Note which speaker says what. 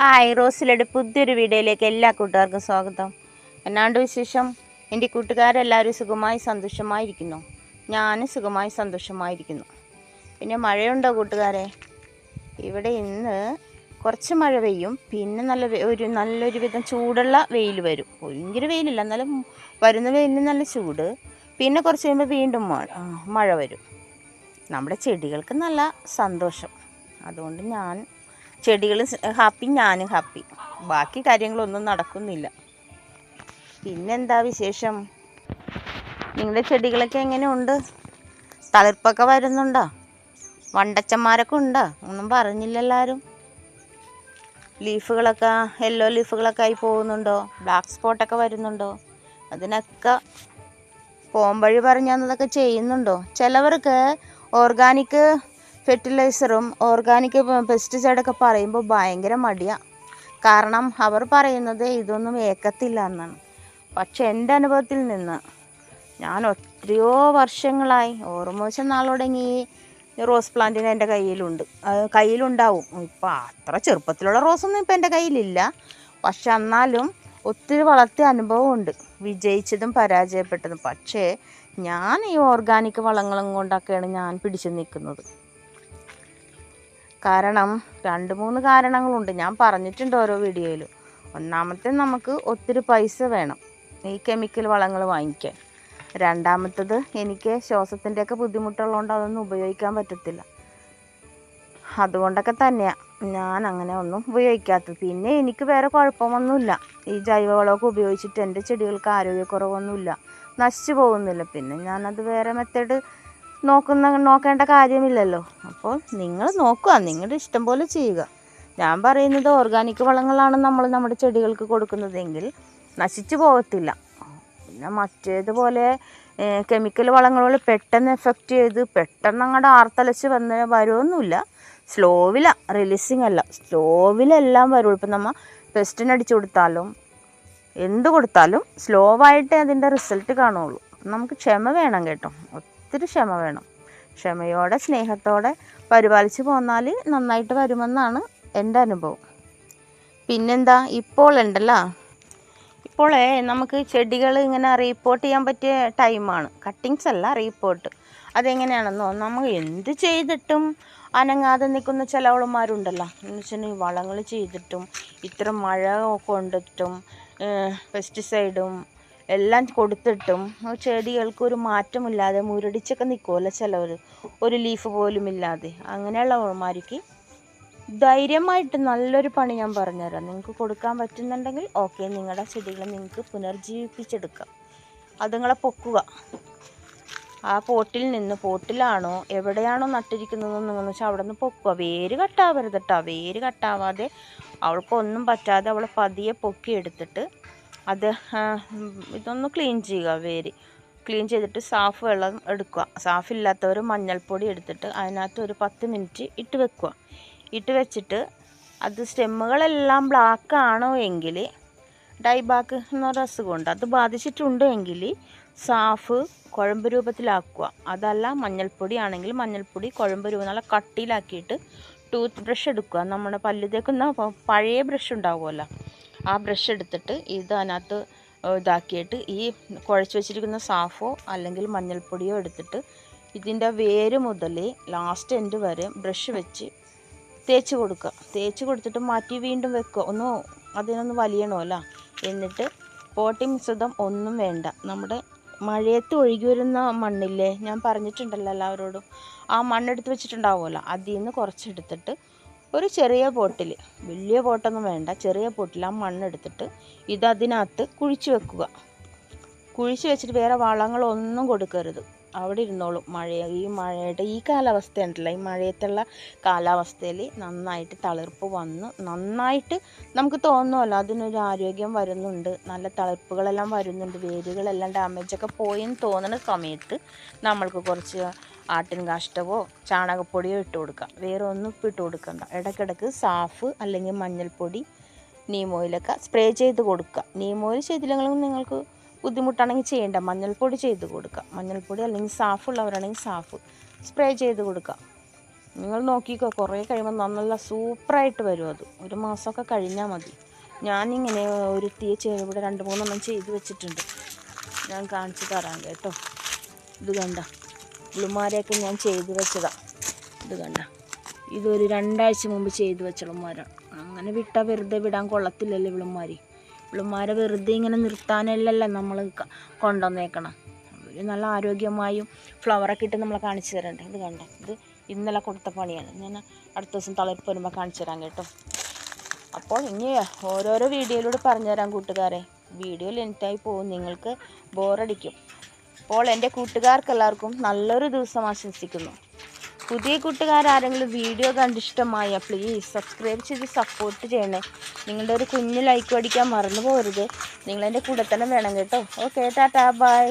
Speaker 1: Hi റോസിലയുടെ പുതിയൊരു വീഡിയോയിലേക്ക് എല്ലാ കൂട്ടുകാർക്കും സ്വാഗതം. എന്നാണ്ട് വിശേഷം? എന്റെ കൂട്ടുകാരെല്ലാവരും സുഖമായി സന്തോഷമായിരിക്കുന്നു. ഞാനും സുഖമായി സന്തോഷമായിരിക്കുന്നു. പിന്നെ മഴയുണ്ടോ കൂട്ടുകാരെ? ഇവിടെ ഇന്ന് കുറച്ച് മഴ പെയ്യും. പിന്നെ നല്ല ഒരു നല്ലൊരു വിധം ചൂടുള്ള വെയിൽ വരും. ഭയങ്കര വെയിലില്ല. എന്നാലും വരുന്ന വെയിലിന് നല്ല ചൂട്. പിന്നെ കുറച്ച് കഴിയുമ്പോൾ വീണ്ടും മഴ മഴ വരും. നമ്മുടെ ചെടികൾക്ക് നല്ല സന്തോഷം. അതുകൊണ്ട് ഞാൻ ചെടികൾ ഹാപ്പി ഞാനും ഹാപ്പി. ബാക്കി കാര്യങ്ങളൊന്നും നടക്കുന്നില്ല. പിന്നെന്താ വിശേഷം? നിങ്ങളുടെ ചെടികളൊക്കെ എങ്ങനെയുണ്ട്? തളിർപ്പൊക്കെ വരുന്നുണ്ടോ? വണ്ടച്ചന്മാരൊക്കെ ഉണ്ടോ? ഒന്നും പറഞ്ഞില്ല എല്ലാവരും ലീഫുകളൊക്കെ യെല്ലോ ലീഫുകളൊക്കെ ആയി പോകുന്നുണ്ടോ? ബ്ലാക്ക് സ്പോട്ടൊക്കെ വരുന്നുണ്ടോ? അതിനൊക്കെ പോംവഴി പറഞ്ഞതൊക്കെ ചെയ്യുന്നുണ്ടോ? ചിലവർക്ക് ഓർഗാനിക് ഫെർട്ടിലൈസറും ഓർഗാനിക് പെസ്റ്റിസൈഡൊക്കെ പറയുമ്പോൾ ഭയങ്കര മടിയാണ് കാരണം അവർ പറയുന്നത് ഇതൊന്നും ഏക്കത്തില്ല എന്നാണ്. പക്ഷെ എന്റെ അനുഭവത്തിൽ നിന്ന് ഞാൻ ഒത്തിരിയോ വർഷങ്ങളായി ഓർമ്മോശം നാളോടങ്ങി റോസ് പ്ലാന്റിന് എന്റെ കയ്യിലുണ്ട്. കയ്യിലുണ്ടാവും. ഇപ്പം അത്ര ചെറുപ്പത്തിലുള്ള റോസൊന്നും ഇപ്പം എന്റെ കയ്യിലില്ല. പക്ഷെ എന്നാലും ഒത്തിരി വളർത്തിയ അനുഭവമുണ്ട്. വിജയിച്ചതും പരാജയപ്പെട്ടതും. പക്ഷേ ഞാൻ ഈ ഓർഗാനിക് വളങ്ങളും കൊണ്ടൊക്കെയാണ് ഞാൻ പിടിച്ചു നിൽക്കുന്നത്. കാരണം രണ്ട് മൂന്ന് കാരണങ്ങളുണ്ട്. ഞാൻ പറഞ്ഞിട്ടുണ്ട് ഓരോ വീഡിയോയിലും. ഒന്നാമത്തെ നമുക്ക് ഒത്തിരി പൈസ വേണം ഈ കെമിക്കൽ വളങ്ങൾ വാങ്ങിക്കാൻ. രണ്ടാമത്തത് എനിക്ക് ശ്വാസത്തിന്റെയൊക്കെ ബുദ്ധിമുട്ടുള്ളതുകൊണ്ട് അതൊന്നും ഉപയോഗിക്കാൻ പറ്റത്തില്ല. അതുകൊണ്ടൊക്കെ തന്നെയാണ് ഞാൻ അങ്ങനെ ഒന്നും ഉപയോഗിക്കാത്തത്. പിന്നെ എനിക്ക് വേറെ കുഴപ്പമൊന്നുമില്ല. ഈ ജൈവവളമൊക്കെ ഉപയോഗിച്ചിട്ട് എന്റെ ചെടികൾക്ക് ആരോഗ്യക്കുറവൊന്നുമില്ല. നശിച്ചു പോകുന്നില്ല. പിന്നെ ഞാനത് വേറെ മെത്തേഡ് നോക്കുന്ന നോക്കേണ്ട കാര്യമില്ലല്ലോ. അപ്പോൾ നിങ്ങൾ നോക്കുക നിങ്ങളുടെ ഇഷ്ടം പോലെ ചെയ്യുക. ഞാൻ പറയുന്നത് ഓർഗാനിക് വളങ്ങളാണ് നമ്മൾ നമ്മുടെ ചെടികൾക്ക് കൊടുക്കുന്നതെങ്കിൽ നശിച്ചു പോകത്തില്ല. പിന്നെ മറ്റേതുപോലെ കെമിക്കൽ വളങ്ങൾ പെട്ടെന്ന് എഫക്റ്റ് ചെയ്ത് പെട്ടെന്ന് അങ്ങോട്ട് ആർത്തലച്ച് വന്ന് വരുമൊന്നുമില്ല സ്ലോവിലാണ് റിലീസിങ് അല്ല. സ്ലോവിലെല്ലാം വരുള്ളൂ ഇപ്പം നമ്മൾ പെസ്റ്റിന് അടിച്ചു കൊടുത്താലും എന്ത് കൊടുത്താലും സ്ലോ ആയിട്ടേ അതിന്റെ റിസൾട്ട് കാണുള്ളൂ നമുക്ക് ക്ഷമ വേണം കേട്ടോ. ഒത്തിരി ക്ഷമ വേണം. ക്ഷമയോടെ സ്നേഹത്തോടെ പരിപാലിച്ച് പോന്നാൽ നന്നായിട്ട് വരുമെന്നാണ് എന്റെ അനുഭവം. പിന്നെന്താ? ഇപ്പോൾ ഉണ്ടല്ലോ. ഇപ്പോളേ നമുക്ക് ചെടികൾ ഇങ്ങനെ റീപ്പോർട്ട് ചെയ്യാൻ പറ്റിയ ടൈമാണ് കട്ടിങ്സ് അല്ല റീപ്പോർട്ട് അതെങ്ങനെയാണെന്നോ നമ്മൾ എന്ത് ചെയ്തിട്ടും അനങ്ങാതെ നിൽക്കുന്ന ചിലവളന്മാരുണ്ടല്ലോ. എന്ന് വെച്ചിട്ടുണ്ടെങ്കിൽ വളങ്ങൾ ചെയ്തിട്ടും ഇത്ര മഴ കൊണ്ടിട്ടും പെസ്റ്റിസൈഡും എല്ലാം കൊടുത്തിട്ടും ആ ചെടികൾക്ക് ഒരു മാറ്റമില്ലാതെ മുരടിച്ചൊക്കെ നിൽക്കുമല്ലോ ചിലവർ ഒരു ലീഫ് പോലും ഇല്ലാതെ. അങ്ങനെയുള്ളവന്മാർക്ക് ധൈര്യമായിട്ട് നല്ലൊരു പണി ഞാൻ പറഞ്ഞുതരാം. നിങ്ങൾക്ക് കൊടുക്കാൻ പറ്റുന്നുണ്ടെങ്കിൽ ഓക്കെ നിങ്ങളുടെ ചെടികളെ നിങ്ങൾക്ക് പുനർജീവിപ്പിച്ചെടുക്കാം. അത് നിങ്ങളെ പൊക്കുക. ആ പോട്ടിൽ നിന്ന് പോട്ടിലാണോ എവിടെയാണോ നട്ടിരിക്കുന്നതെന്ന് വെച്ചാൽ അവിടെ നിന്ന് പൊക്കുക. വേര് കട്ടാവരുത് കേട്ടോ വേര് കട്ടാവാതെ അവൾക്കൊന്നും പറ്റാതെ അവളെ പതിയെ പൊക്കി എടുത്തിട്ട് അത് ഇതൊന്ന് ക്ലീൻ ചെയ്യുക വേര്. ക്ലീൻ ചെയ്തിട്ട് സാഫ് വെള്ളം എടുക്കുക. സാഫ് ഇല്ലാത്തവർ മഞ്ഞൾപ്പൊടി എടുത്തിട്ട് അതിനകത്ത് ഒരു പത്ത് മിനിറ്റ് ഇട്ട് വെക്കുക. ഇട്ട് വെച്ചിട്ട് അത് സ്റ്റെമ്മുകളെല്ലാം ബ്ലാക്ക് ആണോ എങ്കിൽ ഡൈബാക്ക് എന്നൊരു അസുഖമുണ്ട് അത് ബാധിച്ചിട്ടുണ്ട് എങ്കിൽ സാഫ് കുഴമ്പ് രൂപത്തിലാക്കുക. അതല്ല മഞ്ഞൾപ്പൊടി ആണെങ്കിൽ മഞ്ഞൾപ്പൊടി കുഴമ്പ് രൂപം നല്ല കട്ടിയിലാക്കിയിട്ട് ടൂത്ത് ബ്രഷ് എടുക്കുക. നമ്മുടെ പല്ല് തേക്കുന്ന പഴയ ബ്രഷ് ഉണ്ടാവുമല്ലോ. ആ ബ്രഷ് എടുത്തിട്ട് ഇത് അതിനകത്ത് ഇതാക്കിയിട്ട് ഈ കുഴച്ച് വെച്ചിരിക്കുന്ന സാഫോ അല്ലെങ്കിൽ മഞ്ഞൾപ്പൊടിയോ എടുത്തിട്ട് ഇതിന്റെ വേര് മുതൽ ലാസ്റ്റ് എൻഡ് വരെ ബ്രഷ് വെച്ച് തേച്ച് കൊടുക്കുക. തേച്ച് കൊടുത്തിട്ട് മാറ്റി വീണ്ടും വെക്കുക. ഒന്ന് അതിനൊന്ന് വലിയണമല്ലോ എന്നിട്ട് പോട്ടി മിശ്രിതം ഒന്നും വേണ്ട. നമ്മുടെ മഴയത്ത് ഒഴുകി വരുന്ന മണ്ണില്ലേ? ഞാൻ പറഞ്ഞിട്ടുണ്ടല്ലോ എല്ലാവരോടും. ആ മണ്ണെടുത്ത് വെച്ചിട്ടുണ്ടാവുമല്ലോ. അതിൽ നിന്ന് കുറച്ചെടുത്തിട്ട് ഒരു ചെറിയ പോട്ടിൽ വലിയ പോട്ടൊന്നും വേണ്ട ചെറിയ പോട്ടിൽ ആ മണ്ണെടുത്തിട്ട് ഇത് അതിനകത്ത് കുഴിച്ച് വെക്കുക. കുഴിച്ച് വെച്ചിട്ട് വേറെ വളങ്ങളൊന്നും കൊടുക്കരുത്. അവിടെ ഇരുന്നോളും. മഴ ഈ മഴയുടെ ഈ കാലാവസ്ഥ ഉണ്ടല്ലോ. ഈ മഴയത്തുള്ള കാലാവസ്ഥയിൽ നന്നായിട്ട് തളിർപ്പ് വന്ന് നന്നായിട്ട് നമുക്ക് തോന്നുമല്ലോ അതിനൊരു ആരോഗ്യം വരുന്നുണ്ട്. നല്ല തളിർപ്പുകളെല്ലാം വരുന്നുണ്ട്. വേരുകളെല്ലാം ഡാമേജൊക്കെ പോയെന്ന് തോന്നുന്ന സമയത്ത് നമ്മൾക്ക് കുറച്ച് ആട്ടിൻ കാഷ്ടവോ ചാണകപ്പൊടിയോ ഇട്ട് കൊടുക്കാം. വേറെ ഒന്നും ഇട്ട് കൊടുക്കണ്ട. ഇടയ്ക്കിടയ്ക്ക് സാഫ് അല്ലെങ്കിൽ മഞ്ഞൾപ്പൊടി നീമോയിലൊക്കെ സ്പ്രേ ചെയ്ത് കൊടുക്കുക. നീമോയിൽ ചെയ്തില്ലെങ്കിലും നിങ്ങൾക്ക് ബുദ്ധിമുട്ടാണെങ്കിൽ ചെയ്യേണ്ട. മഞ്ഞൾപ്പൊടി ചെയ്ത് കൊടുക്കുക. മഞ്ഞൾപ്പൊടി അല്ലെങ്കിൽ സാഫ് ഉള്ളവരാണെങ്കിൽ സാഫ് സ്പ്രേ ചെയ്ത് കൊടുക്കുക. നിങ്ങൾ നോക്കിക്കോ കുറേ കഴിയുമ്പോൾ നല്ല സൂപ്പറായിട്ട് വരും അത്. ഒരു മാസമൊക്കെ കഴിഞ്ഞാൽ മതി. ഞാനിങ്ങനെ ഒരു തീ ഇവിടെ രണ്ട് മൂന്നെണ്ണം ചെയ്ത് വെച്ചിട്ടുണ്ട്. ഞാൻ കാണിച്ചു തരാം കേട്ടോ. ഇത് കണ്ട ഉള്ളുമാരെയൊക്കെ ഞാൻ ചെയ്ത് വെച്ചതാ. ഇത് കണ്ട ഇതൊരു രണ്ടാഴ്ച മുമ്പ് ചെയ്ത് വെച്ച ഉളുമാരാണ് അങ്ങനെ വിട്ടാൽ വെറുതെ വിടാൻ കൊള്ളത്തില്ലല്ലോ ഇളുമാരി ഇളുമാരെ വെറുതെ ഇങ്ങനെ നിർത്താനല്ലല്ലോ നമ്മൾ കൊണ്ടുവന്നേക്കണം. അവർ നല്ല ആരോഗ്യമായും ഫ്ലവറൊക്കെ ഇട്ട് നമ്മളെ കാണിച്ചു തരണ്ട്. ഇത് കണ്ട? ഇത് ഇന്നലെ കൊടുത്ത പണിയാണ്. ഞാൻ അടുത്ത ദിവസം തളർപ്പ് വരുമ്പോൾ കാണിച്ചു തരാം കേട്ടോ. അപ്പോൾ ഇനി ഓരോരോ വീഡിയോയിലൂടെ പറഞ്ഞു തരാം കൂട്ടുകാരെ. വീഡിയോ ലെന്റായി പോകും. നിങ്ങൾക്ക് ബോറടിക്കും അപ്പോൾ എന്റെ കൂട്ടുകാർക്ക് എല്ലാവർക്കും നല്ലൊരു ദിവസം ആശംസിക്കുന്നു. പുതിയ കൂട്ടുകാരാരെങ്കിലും വീഡിയോ കണ്ടിഷ്ടമായ പ്ലീസ് സബ്സ്ക്രൈബ് ചെയ്ത് സപ്പോർട്ട് ചെയ്യണേ. നിങ്ങളുടെ ഒരു കുഞ്ഞു ലൈക്ക് അടിക്കാൻ മറന്നു പോകരുത്. നിങ്ങളെന്റെ കൂടെ തന്നെ വേണം കേട്ടോ. Okay tata bye